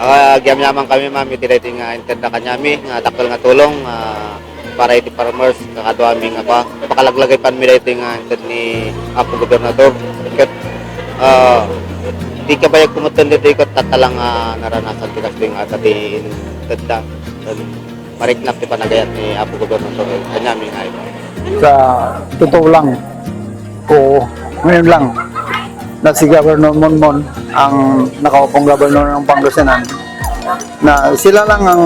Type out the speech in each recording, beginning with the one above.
nagyam-yaman kami ma'am. Iti daytoy nga intenda kanyami nga dakkel nga tulong ah, para iti farmers. Kakadwa mi nga pa. Pakalaglagay pan mi daytoy nga inted ni apo gobernador. Ket ah di ka bayag kumutan dito ikot tatalang nga naranasan ti kasi nga dati intenda. Mariknap ti panagayat ni apo gobernador. Kanyami nga ito. Sa totoo lang, oo, ngayon lang, na si Governor Monmon ang nakaupong governor ng Pangasinan na sila lang ang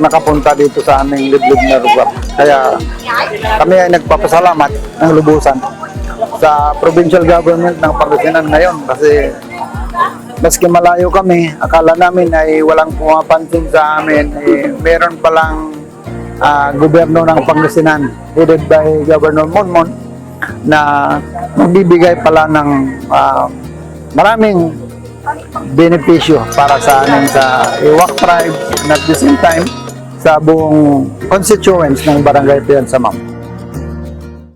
nakapunta dito sa aming liblib na lugar. Kaya kami ay nagpapasalamat ng lubusan sa provincial government ng Pangasinan ngayon kasi maski malayo kami, akala namin ay walang pumapansin sa amin, eh, meron palang ah, gobyerno ng Pangasinan headed by Governor Monmon na magbibigay pala ng ah, maraming benepisyo para sa amin sa Iwak tribe at the same time sa buong constituents ng Barangay Piyan sa Mam.